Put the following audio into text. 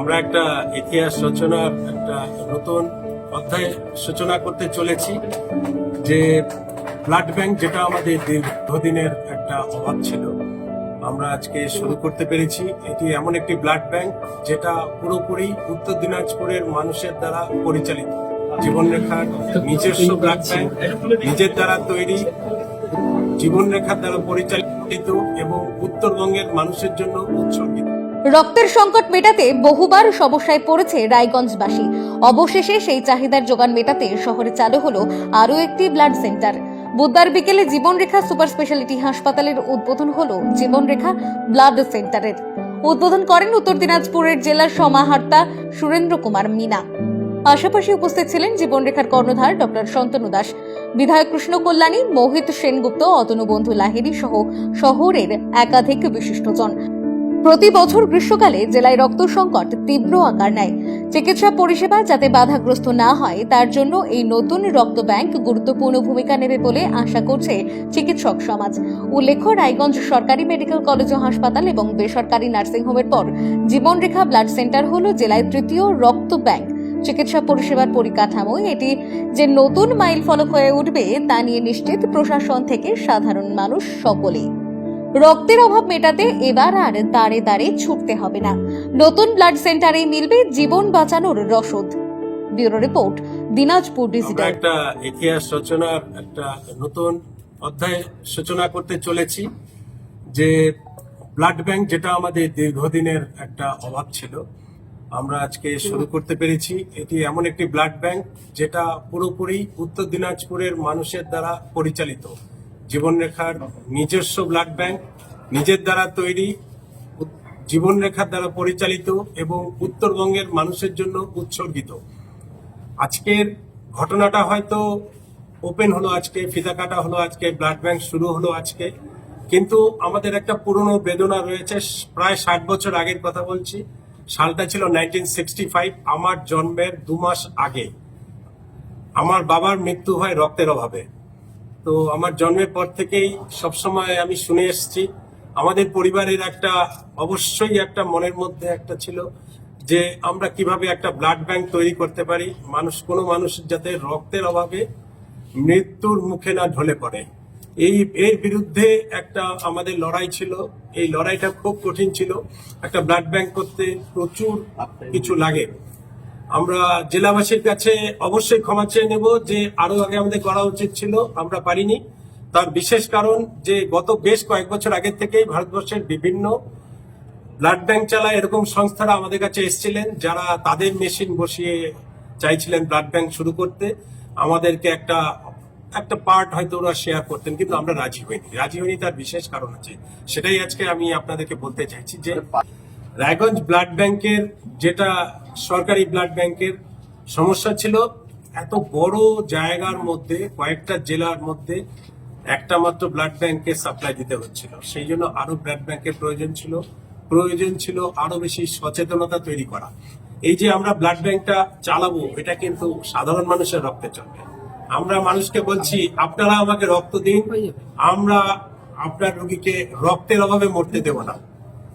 আমরা একটা ইতিহাস রচনার একটা নতুন অধ্যায় সূচনা করতে চলেছি, যে ব্লাড ব্যাংক যেটা আমাদের দীর্ঘদিনের একটা অভাব ছিল। আমরা আজকে শুরু করতে পেরেছি, এটি এমন একটি ব্লাড ব্যাংক যেটা পুরোপুরি উত্তর দিনাজপুরের মানুষের দ্বারা পরিচালিত। জীবনরেখার নিজস্ব ব্লাড ব্যাংক, নিজের দ্বারা তৈরি, জীবনরেখার দ্বারা পরিচালিত এবং উত্তরবঙ্গের মানুষের জন্য উৎসর্গিত। রক্তের সংকট মেটাতে বহুবার সমস্যায় পড়েছে রায়গঞ্জবাসী। অবশেষে সেই চাহিদার যোগান মেটাতে শহরে চালু হলো আরও একটি ব্লাড সেন্টার বুধবার বিকেলে জীবনরেখা সুপার স্পেশালিটি হাসপাতালের উদ্বোধন হলো জীবনরেখা ব্লাড সেন্টারের উদ্বোধন করেন উত্তর দিনাজপুরের জেলার সমাহর্তা সুরেন্দ্র কুমার মিনা। পাশাপাশি উপস্থিত ছিলেন জীবনরেখার কর্ণধার ডক্টর শান্তনু দাস। বিধায়ক কৃষ্ণ কল্যাণী, মোহিত সেনগুপ্ত অতনু বন্ধু লাহিড়ী সহ শহরের একাধিক বিশিষ্টজন। প্রতি বছর গ্রীষ্মকালে জেলায় রক্ত সংকট তীব্র আকার নেয়। চিকিৎসা পরিষেবা যাতে বাধাগ্রস্ত না হয়, তার জন্য এই নতুন রক্ত ব্যাংক গুরুত্বপূর্ণ ভূমিকা নেবে বলে আশা করছে চিকিৎসক সমাজ। উল্লেখ্য, রায়গঞ্জ সরকারি মেডিকেল কলেজ ও হাসপাতাল এবং বেসরকারি নার্সিংহোমের পর জীবনরেখা ব্লাড সেন্টার হল জেলায় তৃতীয় রক্ত ব্যাংক। চিকিৎসা পরিষেবার পরিকাঠামো এটি যে নতুন মাইল ফলক হয়ে উঠবে, তা নিয়ে নিশ্চিত প্রশাসন থেকে সাধারণ মানুষ সকলেই। রক্তের অভাব মেটাতে এবার আর দাঁড়ে দাঁড়ে ছুটতে হবে না। নতুন ব্লাড সেন্টারে মিলবে জীবন বাঁচানোর রসদ। ব্যুরো রিপোর্ট দিনাজপুর ডিজিটাল একটা ইতিহাস রচনার একটা নতুন অধ্যায় সূচনা করতে চলেছি যে ব্লাড ব্যাংক যেটা আমাদের দীর্ঘদিনের একটা অভাব ছিল। আমরা আজকে শুরু করতে পেরেছি এটি এমন একটি ব্লাড ব্যাংক যেটা পুরোপুরি উত্তর দিনাজপুরের মানুষের দ্বারা পরিচালিত। জীবনরেখার নিজস্ব ব্লাড ব্যাংক নিজের দ্বারা তৈরি, জীবনরেখার দ্বারা পরিচালিত এবং উত্তরবঙ্গের মানুষের জন্য উৎসর্গিত। আজকের ঘটনাটা হয়তো ওপেন হলো আজকে, ফিতা কাটা হলো আজকে, ব্লাড ব্যাংক শুরু হলো আজকে। কিন্তু আমাদের একটা পুরনো বেদনা রয়েছে, প্রায় ষাট বছর আগের কথা বলছি। সালটা ছিল নাইনটিন সিক্সটি ফাইভ আমার জন্মের দু মাস আগে। আমার বাবার মৃত্যু হয় রক্তের অভাবে। তো আমার জন্মের পর থেকেই সবসময় আমি শুনে এসেছি। আমাদের পরিবারের একটা অবশ্যই একটা মনের মধ্যে একটা ছিল যে আমরা কীভাবে একটা ব্লাড ব্যাংক তৈরি করতে পারি। মানুষ কোনো মানুষ যাতে রক্তের অভাবে মৃত্যুর মুখে না ঢলে পড়ে। এই এর বিরুদ্ধে একটা আমাদের লড়াই ছিল। এই লড়াইটা খুব কঠিন ছিল। একটা ব্লাড ব্যাংক করতে প্রচুর কিছু লাগে। আমরা জেলাবাসীর কাছে অবশ্যই ক্ষমা চেয়ে নেব যে আরও আগে আমাদের করা উচিত ছিল, আমরা পারিনি। তার বিশেষ কারণ যে গত বেশ কয়েক বছর আগের থেকেই ভারতবর্ষের বিভিন্ন ব্লাড ব্যাংক চালায় এরকম সংস্থারা আমাদের কাছে এসেছিলেন, যারা তাদের মেশিন বসিয়ে চাইছিলেন ব্লাড ব্যাংক শুরু করতে। আমাদেরকে একটা একটা পার্ট হয়তো ওরা শেয়ার করতেন, কিন্তু আমরা রাজি হইনি। রাজি হইনি তার বিশেষ কারণ আছে সেটাই আজকে আমি আপনাদেরকে বলতে চাইছি যে রায়গঞ্জ ব্লাড ব্যাংকের যেটা সরকারি ব্লাড ব্যাংকের সমস্যা ছিল, এত বড় জায়গার মধ্যে, কয়েকটা জেলার মধ্যে একটা মাত্র ব্লাড ব্যাংকে সাপ্লাই দিতে হচ্ছিল। সেই জন্য আরও ব্লাড ব্যাংকের প্রয়োজন ছিল। প্রয়োজন ছিল আরও বেশি সচেতনতা তৈরি করা। এই যে আমরা ব্লাড ব্যাংকটা চালাবো, এটা কিন্তু সাধারণ মানুষের রক্তে চলবে। আমরা মানুষকে বলছি, আপনারা আমাকে রক্ত দিন, আমরা আপনার রোগীকে রক্তের অভাবে মরতে দেব না।